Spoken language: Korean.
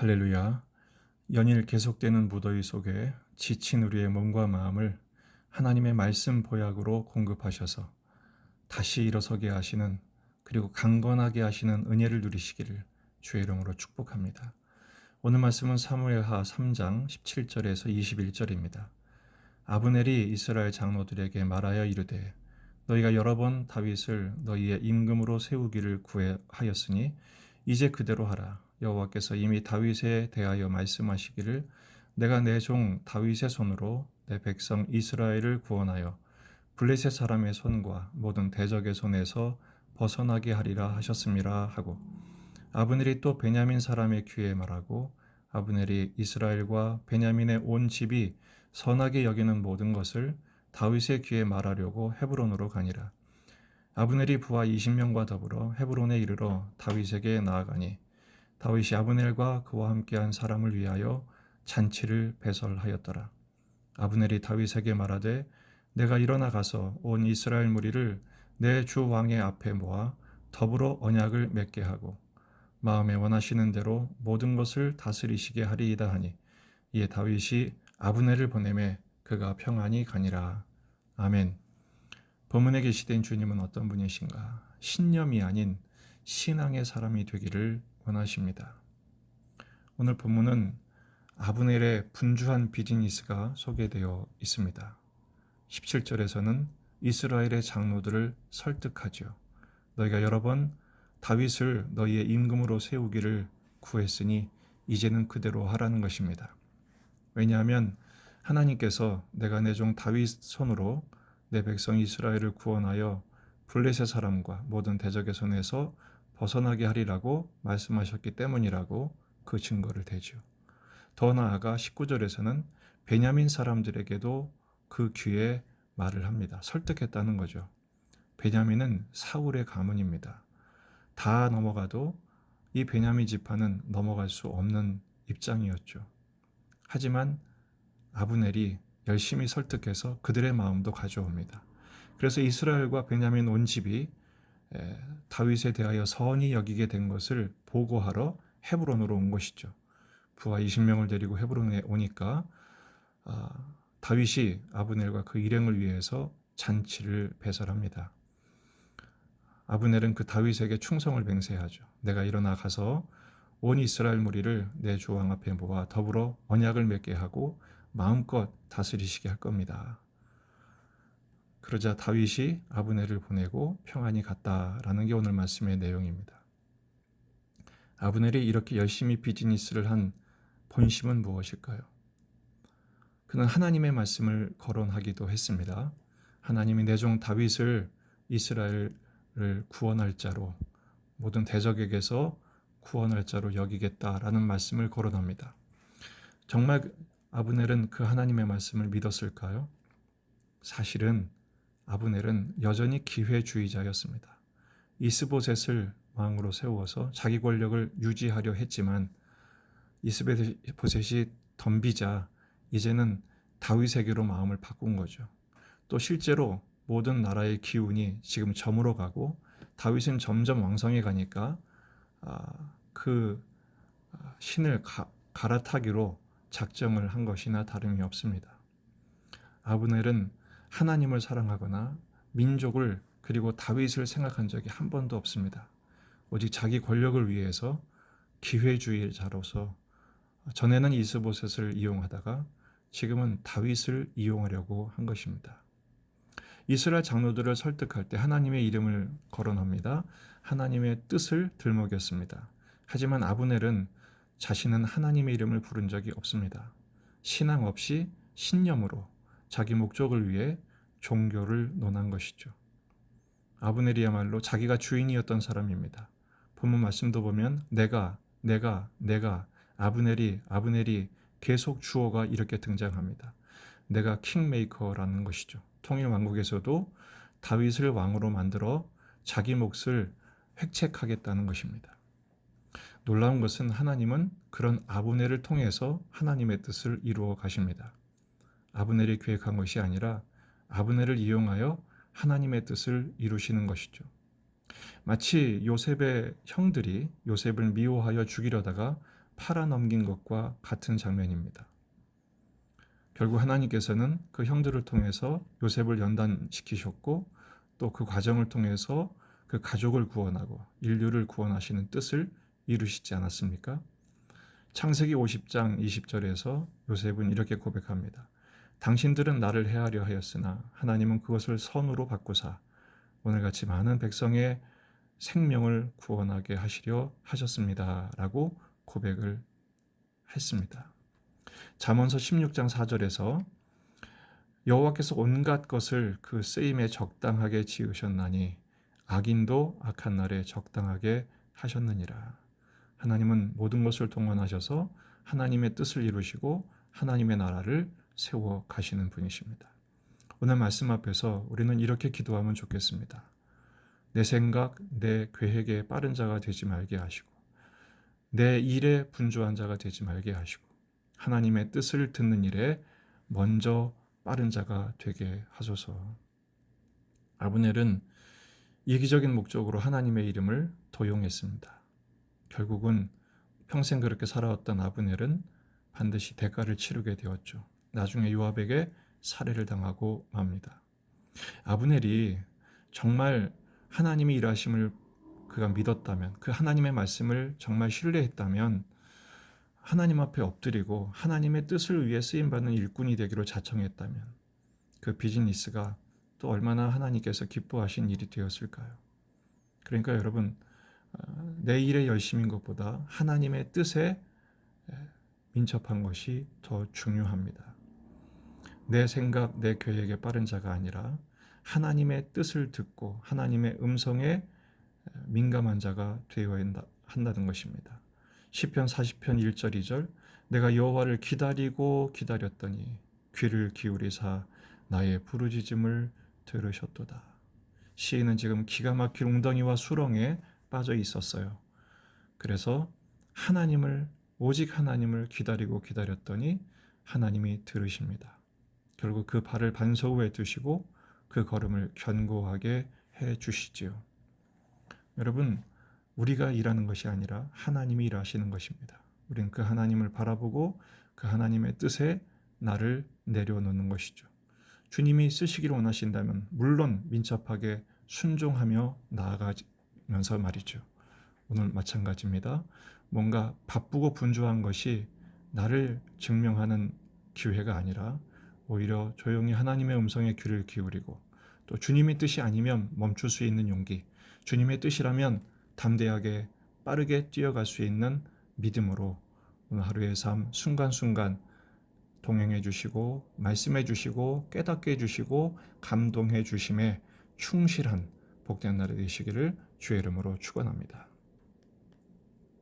할렐루야. 연일 계속되는 무더위 속에 지친 우리의 몸과 마음을 하나님의 말씀 보약으로 공급하셔서 다시 일어서게 하시는 그리고 강건하게 하시는 은혜를 누리시기를 주의 이름으로 축복합니다. 오늘 말씀은 사무엘하 3장 17절에서 21절입니다. 아브넬이 이스라엘 장로들에게 말하여 이르되 너희가 여러 번 다윗을 너희의 임금으로 세우기를 구하였으니 이제 그대로 하라. 여호와께서 이미 다윗에 대하여 말씀하시기를 내가 내 종 다윗의 손으로 내 백성 이스라엘을 구원하여 블레셋 사람의 손과 모든 대적의 손에서 벗어나게 하리라 하셨음이라 하고 아브넬이 또 베냐민 사람의 귀에 말하고 아브넬이 이스라엘과 베냐민의 온 집이 선하게 여기는 모든 것을 다윗의 귀에 말하려고 헤브론으로 가니라. 아브넬이 부하 20명과 더불어 헤브론에 이르러 다윗에게 나아가니 다윗이 아브넬과 그와 함께한 사람을 위하여 잔치를 배설하였더라. 아브넬이 다윗에게 말하되 내가 일어나 가서 온 이스라엘 무리를 내 주 왕의 앞에 모아 더불어 언약을 맺게 하고 마음에 원하시는 대로 모든 것을 다스리시게 하리이다 하니 이에 다윗이 아브넬을 보내매 그가 평안히 가니라. 아멘. 본문에 계시된 주님은 어떤 분이신가? 신념이 아닌 신앙의 사람이 되기를 원하십니다. 오늘 본문은 아브넬의 분주한 비즈니스가 소개되어 있습니다. 17절에서는 이스라엘의 장로들을 설득하죠. 너희가 여러 번 다윗을 너희의 임금으로 세우기를 구했으니 이제는 그대로 하라는 것입니다. 왜냐하면 하나님께서 내가 내 종 다윗 손으로 내 백성 이스라엘을 구원하여 블레셋 사람과 모든 대적의 손에서 벗어나게 하리라고 말씀하셨기 때문이라고 그 증거를 대죠. 더 나아가 19절에서는 베냐민 사람들에게도 그 귀에 말을 합니다. 설득했다는 거죠. 베냐민은 사울의 가문입니다. 다 넘어가도 이 베냐민 지파는 넘어갈 수 없는 입장이었죠. 하지만 아브넬이 열심히 설득해서 그들의 마음도 가져옵니다. 그래서 이스라엘과 베냐민 온 집이 다윗에 대하여 선히 여기게 된 것을 보고하러 헤브론으로 온 것이죠. 부하 20명을 데리고 헤브론에 오니까 아, 다윗이 아브넬과 그 일행을 위해서 잔치를 배설합니다. 아브넬은 그 다윗에게 충성을 맹세하죠. 내가 일어나 가서 온 이스라엘 무리를 내 주왕 앞에 모아 더불어 언약을 맺게 하고 마음껏 다스리시게 할 겁니다. 그러자 다윗이 아브넬을 보내고 평안히 갔다라는 게 오늘 말씀의 내용입니다. 아브넬이 이렇게 열심히 비즈니스를 한 본심은 무엇일까요? 그는 하나님의 말씀을 거론하기도 했습니다. 하나님이 내 종 다윗을 이스라엘을 구원할 자로 모든 대적에게서 구원할 자로 여기겠다라는 말씀을 거론합니다. 정말 아브넬은 그 하나님의 말씀을 믿었을까요? 사실은 아브넬은 여전히 기회주의자였습니다. 이스보셋을 왕으로 세워서 자기 권력을 유지하려 했지만 이스보셋이 덤비자 이제는 다윗에게로 마음을 바꾼 거죠. 또 실제로 모든 나라의 기운이 지금 저물어 가고 다윗은 점점 왕성해 가니까 아, 그 신을 가, 갈아타기로 작정을 한 것이나 다름이 없습니다. 아브넬은 하나님을 사랑하거나 민족을 그리고 다윗을 생각한 적이 한 번도 없습니다. 오직 자기 권력을 위해서 기회주의자로서 전에는 이스보셋을 이용하다가 지금은 다윗을 이용하려고 한 것입니다. 이스라엘 장로들을 설득할 때 하나님의 이름을 거론합니다. 하나님의 뜻을 들먹였습니다. 하지만 아브넬은 자신은 하나님의 이름을 부른 적이 없습니다. 신앙 없이 신념으로 자기 목적을 위해 종교를 논한 것이죠. 아브넬이야말로 자기가 주인이었던 사람입니다. 본문 말씀도 보면 내가 내가 내가 아브넬이 아브넬이 계속 주어가 이렇게 등장합니다. 내가 킹메이커라는 것이죠. 통일 왕국에서도 다윗을 왕으로 만들어 자기 몫을 획책하겠다는 것입니다. 놀라운 것은 하나님은 그런 아브넬을 통해서 하나님의 뜻을 이루어 가십니다. 아브넬이 계획한 것이 아니라 아브넬을 이용하여 하나님의 뜻을 이루시는 것이죠. 마치 요셉의 형들이 요셉을 미워하여 죽이려다가 팔아넘긴 것과 같은 장면입니다. 결국 하나님께서는 그 형들을 통해서 요셉을 연단시키셨고 또 그 과정을 통해서 그 가족을 구원하고 인류를 구원하시는 뜻을 이루시지 않았습니까? 창세기 50장 20절에서 요셉은 이렇게 고백합니다. 당신들은 나를 해하려 하였으나 하나님은 그것을 선으로 바꾸사 오늘같이 많은 백성의 생명을 구원하게 하시려 하셨습니다. 라고 고백을 했습니다. 잠언서 16장 4절에서 여호와께서 온갖 것을 그 쓰임에 적당하게 지으셨나니 악인도 악한 날에 적당하게 하셨느니라. 하나님은 모든 것을 동원하셔서 하나님의 뜻을 이루시고 하나님의 나라를 세워 가시는 분이십니다. 오늘 말씀 앞에서 우리는 이렇게 기도하면 좋겠습니다. 내 생각, 내 계획에 빠른 자가 되지 말게 하시고, 내 일에 분주한 자가 되지 말게 하시고, 하나님의 뜻을 듣는 일에 먼저 빠른 자가 되게 하소서. 아브넬은 이기적인 목적으로 하나님의 이름을 도용했습니다. 결국은 평생 그렇게 살아왔던 아브넬은 반드시 대가를 치르게 되었죠. 나중에 요압에게 살해를 당하고 맙니다. 아브넬이 정말 하나님의 일하심을 그가 믿었다면, 그 하나님의 말씀을 정말 신뢰했다면 하나님 앞에 엎드리고 하나님의 뜻을 위해 쓰임 받는 일꾼이 되기로 자청했다면 그 비즈니스가 또 얼마나 하나님께서 기뻐하신 일이 되었을까요? 그러니까 여러분 어, 내 일에 열심인 것보다 하나님의 뜻에 민첩한 것이 더 중요합니다. 내 생각, 내 계획에 빠른 자가 아니라 하나님의 뜻을 듣고 하나님의 음성에 민감한 자가 되어야 한다는 것입니다. 시편 40편 1절 2절 내가 여호와를 기다리고 기다렸더니 귀를 기울이사 나의 부르짖음을 들으셨도다. 시인은 지금 기가 막힐 웅덩이와 수렁에 빠져 있었어요. 그래서 하나님을 오직 하나님을 기다리고 기다렸더니 하나님이 들으십니다. 결국 그 발을 반석 위에 두시고 그 걸음을 견고하게 해 주시지요. 여러분 우리가 일하는 것이 아니라 하나님이 일하시는 것입니다. 우리는 그 하나님을 바라보고 그 하나님의 뜻에 나를 내려놓는 것이죠. 주님이 쓰시기를 원하신다면 물론 민첩하게 순종하며 나아가면서 말이죠. 오늘 마찬가지입니다. 뭔가 바쁘고 분주한 것이 나를 증명하는 기회가 아니라 오히려 조용히 하나님의 음성에 귀를 기울이고 또 주님의 뜻이 아니면 멈출 수 있는 용기, 주님의 뜻이라면 담대하게 빠르게 뛰어갈 수 있는 믿음으로 오늘 하루의 삶 순간순간 동행해 주시고 말씀해 주시고 깨닫게 해 주시고 감동해 주심에 충실한 복된 날이 되시기를 주의 이름으로 축원합니다.